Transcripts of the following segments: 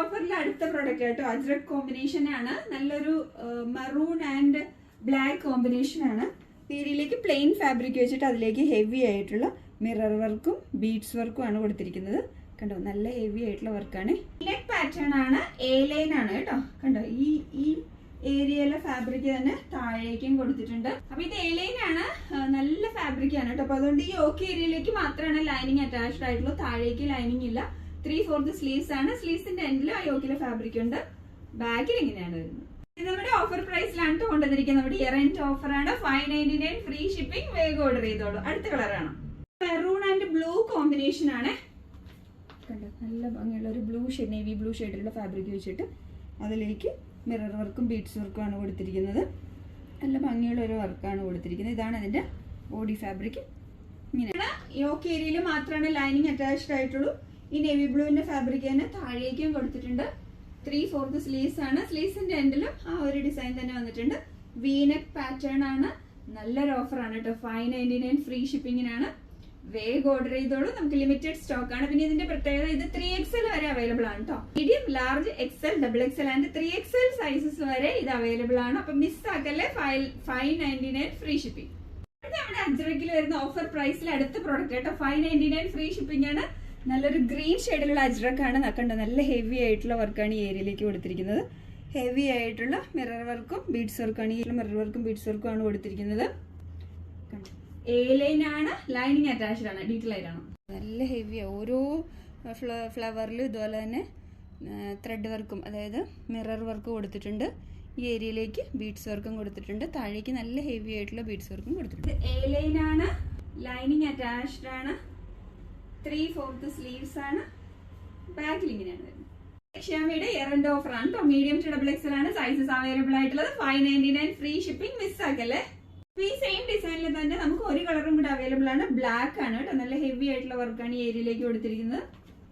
ഓഫറിൽ അടുത്ത പ്രോഡക്റ്റ് കേട്ടോ അജ്രക് കോമ്പിനേഷൻ ആണ്. നല്ലൊരു മറൂൺ ആൻഡ് ബ്ലാക്ക് കോമ്പിനേഷൻ ആണ്. തീരിയിലേക്ക് പ്ലെയിൻ ഫാബ്രിക് വെച്ചിട്ട് അതിലേക്ക് ഹെവി ആയിട്ടുള്ള മിറർ വർക്കും ബീഡ്സ് വർക്കും ആണ് കൊടുത്തിരിക്കുന്നത്. കണ്ടോ നല്ല ഹെവി ആയിട്ടുള്ള വർക്കാണ് നെക്ക് പാറ്റേൺ ആണ് എ ലൈൻ ആണ് കേട്ടോ. കണ്ടോ ഈ ഈ ഏരിയയിലെ ഫാബ്രിക് തന്നെ താഴേക്കും കൊടുത്തിട്ടുണ്ട്. അപ്പൊ ഇത് എ ലൈൻ ആണ് നല്ല ഫാബ്രിക് ആണ് കേട്ടോ. അപ്പൊ അതുകൊണ്ട് ഈ ഓക്കെ ഏരിയയിലേക്ക് മാത്രമാണ് ലൈനിങ് അറ്റാച്ച്ഡ് ആയിട്ടുള്ളൂ. താഴേക്ക് ലൈനിങ് ഇല്ല. ത്രീ ഫോർത്ത് സ്ലീവ്സ് ആണ്. സ്ലീവ്സിന്റെ എൻഡിലും ആ യോക്കിലെ ഫാബ്രിക് ഉണ്ട്. ബാക്കിൽ ഇങ്ങനെയാണ് വരുന്നത്. നമ്മുടെ ഓഫർ പ്രൈസിലാണ് കൊണ്ടുവന്നിരിക്കുന്നത്. നമ്മുടെ ഇയർ എൻഡ് ഓഫർ ആണ്. Five ninety nine free shipping വേഗം ഓർഡർ ചെയ്തോളൂ. അടുത്ത കളറാണ് മെറൂൺ ആൻഡ് ബ്ലൂ കോമ്പിനേഷൻ ആണ്. കണ്ടോ? നല്ല ഭംഗിയുള്ള ഒരു ബ്ലൂ ഷെയ്ഡ് നേവി ബ്ലൂ ഷെയ്ഡിലുള്ള ഫാബ്രിക് വെച്ചിട്ട് അതിലേക്ക് മിറർ വർക്കും ബീഡ്സ് വർക്കും ആണ് കൊടുത്തിരിക്കുന്നത്. നല്ല ഭംഗിയുള്ള ഒരു വർക്കാണ് കൊടുത്തിരിക്കുന്നത്. ഇതാണ് അതിന്റെ ബോഡി ഫാബ്രിക് ഇങ്ങനെയാണ് യോക്ക് ഏരിയയിൽ മാത്രമാണ് ലൈനിങ് അറ്റാച്ച്ഡ് ആയിട്ടുള്ളൂ. ഈ നേവി ബ്ലൂവിന്റെ ഫാബ്രിക് തന്നെ താഴേക്കും കൊടുത്തിട്ടുണ്ട്. ത്രീ ഫോർത്ത് സ്ലീവ്സ് ആണ്. സ്ലീവ്സിന്റെ എൻഡിലും ആ ഒരു ഡിസൈൻ തന്നെ വന്നിട്ടുണ്ട്. വീനക് പാറ്റേൺ ആണ്. നല്ലൊരു ഓഫർ ആണ് കേട്ടോ. ഫൈവ് നയന്റി നയൻ ഫ്രീ ഷിപ്പിങ്ങിനാണ് വേഗം ഓർഡർ ചെയ്തോളൂ. നമുക്ക് ലിമിറ്റഡ് സ്റ്റോക്ക് ആണ്. പിന്നെ ഇതിന്റെ പ്രത്യേകത ഇത് ത്രീ എക്സൽ വരെ അവൈലബിൾ ആണ് കേട്ടോ medium large XL double XL and three XL sizes വരെ ഇത് അവൈലബിൾ ആണ്. അപ്പൊ miss ആക്കല്ലേ five five ninety nine free shipping നമ്മുടെ അഞ്ചരക്കിൽ വരുന്ന ഓഫർ പ്രൈസിൽ അടുത്ത പ്രോഡക്റ്റ് കേട്ടോ. Five ninety nine free shipping ആണ്. നല്ലൊരു ഗ്രീൻ ഷെയ്ഡിലുള്ള അജ്രക്കാണ് കണ്ടോ നല്ല ഹെവി ആയിട്ടുള്ള വർക്കാണ് ഈ ഏരിയയിലേക്ക് കൊടുത്തിരിക്കുന്നത്. ഹെവി ആയിട്ടുള്ള മിറർ വർക്കും ബീഡ്സ് വർക്കാണ് ഈ മിറർ വർക്കും ബീഡ്സ് വർക്കും ആണ് കൊടുത്തിരിക്കുന്നത്. എ ലൈൻ ആണ് ലൈനിങ് അറ്റാച്ച്ഡ് ആണ് ഡീറ്റെയിൽ ആയിട്ടാണ്. നല്ല ഹെവി ഓരോ ഫ്ലവറിലും ഇതുപോലെ തന്നെ ത്രെഡ് വർക്കും അതായത് മിറർ വർക്ക് കൊടുത്തിട്ടുണ്ട്. ഈ ഏരിയയിലേക്ക് ബീഡ്സ് വർക്കും കൊടുത്തിട്ടുണ്ട്. താഴേക്ക് നല്ല ഹെവി ആയിട്ടുള്ള ബീഡ്സ് വർക്കും കൊടുത്തിട്ടുണ്ട്. എ ലൈൻ ആണ് ലൈനിങ് അറ്റാച്ച്ഡ് ആണ്. ത്രീ ഫോർത്ത് സ്ലീവ്സ് ആണ്. ബാക്കിൽ ഇങ്ങനെയാണ് വരുന്നത്. ക്ഷമയുടെ ഇയറിന്റെ ഓഫർ ആണ്. കേട്ടോ മീഡിയം ടു ഡബിൾ എക്സൽ ആണ്. സൈസസ് അവൈലബിൾ ആയിട്ടുള്ളത് five ninety nine free shipping miss ആക്കല്ലേ? ഈ സെയിം ഡിസൈനിൽ തന്നെ നമുക്ക് ഒരു കളറും കൂടെ അവൈലബിൾ ആണ്. ബ്ലാക്ക് ആണ് കേട്ടോ. നല്ല ഹെവി ആയിട്ടുള്ള വർക്കാണ് ഈ ഏരിയയിലേക്ക് കൊടുത്തിരിക്കുന്നത്.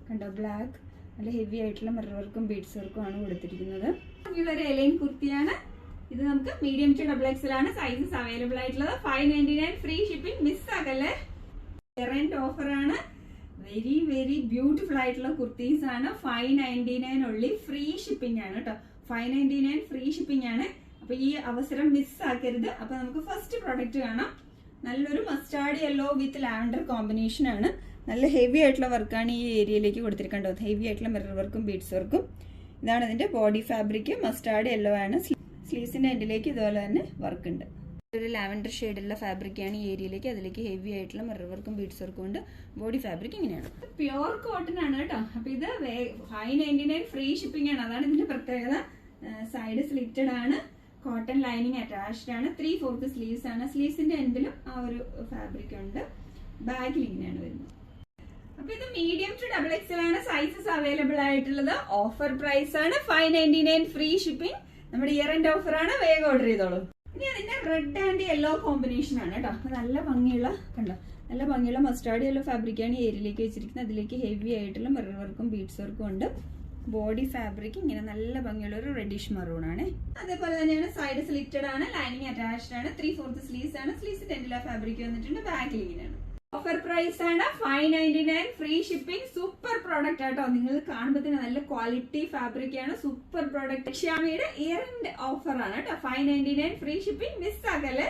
കണ്ടോ? ബ്ലാക്ക് നല്ല ഹെവി ആയിട്ടുള്ള മിറർ വർക്കും ബീഡ്സ് വർക്കും ആണ് കൊടുത്തിരിക്കുന്നത്. ഒരു എലൈൻ കുർത്തിയാണ് ഇത് നമുക്ക് മീഡിയം ടു ഡബിൾ എക്സൽ ആണ്. സൈസസ് അവൈലബിൾ ആയിട്ടുള്ളത് five ninety nine free shipping miss ആക്കല്ലേ? Current offer ആണ്. വെരി വെരി ബ്യൂട്ടിഫുൾ ആയിട്ടുള്ള കുർത്തീസ് ആണ്. ഫൈവ് നയന്റി നയൻ ഉള്ളി ഫ്രീ ഷിപ്പിംഗ് ആണ് കേട്ടോ. Five ninety nine free shipping ആണ്. അപ്പൊ ഈ അവസരം മിസ് ആക്കരുത്. അപ്പൊ നമുക്ക് ഫസ്റ്റ് പ്രോഡക്റ്റ് കാണാം. നല്ലൊരു mustard yellow with lavender combination ആണ്. നല്ല ഹെവി ആയിട്ടുള്ള വർക്കാണ് ഈ ഏരിയയിലേക്ക് കൊടുത്തിരിക്കേണ്ടത് ഹെവി ആയിട്ടുള്ള മിറർ വർക്കും ബീഡ്സ് വർക്കും ഇതാണ് ഇതിന്റെ ബോഡി ഫാബ്രിക് മസ്റ്റാർഡ് യെല്ലോ ആണ്. സ്ലീവ്സിന്റെ എൻഡിലേക്ക് ഇതുപോലെ തന്നെ വർക്ക് ഉണ്ട്. ഒരു ലാവൻഡർ ഷെയ്ഡുള്ള ഫാബ്രിക് ആണ് ഈ ഏരിയയിലേക്ക്. അതിലേക്ക് ഹെവി ആയിട്ടുള്ള മിറർ വർക്കും ബീഡ്സ് വർക്കും ഉണ്ട് ബോഡി ഫാബ്രിക് ഇങ്ങനെയാണ്. പ്യുവർ കോട്ടൺ ആണ് കേട്ടോ. അപ്പൊ ഇത് five ninety nine free shipping ആണ്. അതാണ് ഇതിന്റെ പ്രത്യേകത. സൈഡ് സ്ലിറ്റഡ് ആണ്. കോട്ടൺ ലൈനിങ് അറ്റാച്ച്ഡ് ആണ്. ത്രീ ഫോർത്ത് സ്ലീവ്സ് ആണ്. സ്ലീവ്സിന്റെ എൻഡിലും ആ ഒരു ഫാബ്രിക് ഉണ്ട്. ബാഗിൽ ഇങ്ങനെയാണ് വരുന്നത്. അപ്പൊ ഇത് മീഡിയം ടു ഡബിൾ എക്സൽ ആണ്. സൈസസ് അവൈലബിൾ ആയിട്ടുള്ളത്. ഓഫർ പ്രൈസ് ആണ്. Five ninety nine free shipping നമ്മുടെ ഇയർ എൻഡ് ഓഫർ ആണ്. വേഗം ഓർഡർ ചെയ്തോളൂ. ഇനി അതിന്റെ റെഡ് ആൻഡ് യെല്ലോ കോമ്പിനേഷൻ ആണ് കേട്ടോ. നല്ല ഭംഗിയുള്ള കണ്ടോ? നല്ല ഭംഗിയുള്ള മസ്റ്റാർഡ് യെല്ലോ ഫാബ്രിക് ആണ് ഈ ഏരിയയിലേക്ക് വെച്ചിരിക്കുന്നത്. അതിലേക്ക് ഹെവി ആയിട്ടുള്ള മിറർ വർക്കും ബീഡ്സ് വർക്കും ഉണ്ട്. ബോഡി ഫാബ്രിക് ഇങ്ങനെ നല്ല ഭംഗിയുള്ള ഒരു റെഡിഷ് മറൂൺ ആണ്. അതേപോലെ തന്നെയാണ് സൈഡ് സ്ലിറ്റഡ് ആണ് ലൈനിങ് അറ്റാച്ച്ഡ് ആണ്. ത്രീ ഫോർത്ത് സ്ലീവ്സ് ആണ് സ്ലീവ്സ് ടെൻഡില ഫാബ്രിക് വന്നിട്ടുണ്ട്. ബാക്ക് ഇങ്ങനെയാണ്. ഓഫർ പ്രൈസ് ആണ് five ninety nine free shipping super product ആട്ടോ. നിങ്ങൾ കാണുമ്പോൾ നല്ല ക്വാളിറ്റി ഫാബ്രിക് ആണ് സൂപ്പർ പ്രോഡക്റ്റ് ഷ്യാമിയുടെ ഇയർ ഓഫർ ആണ് കേട്ടോ five ninety nine free shipping miss ആക്കല്ലേ?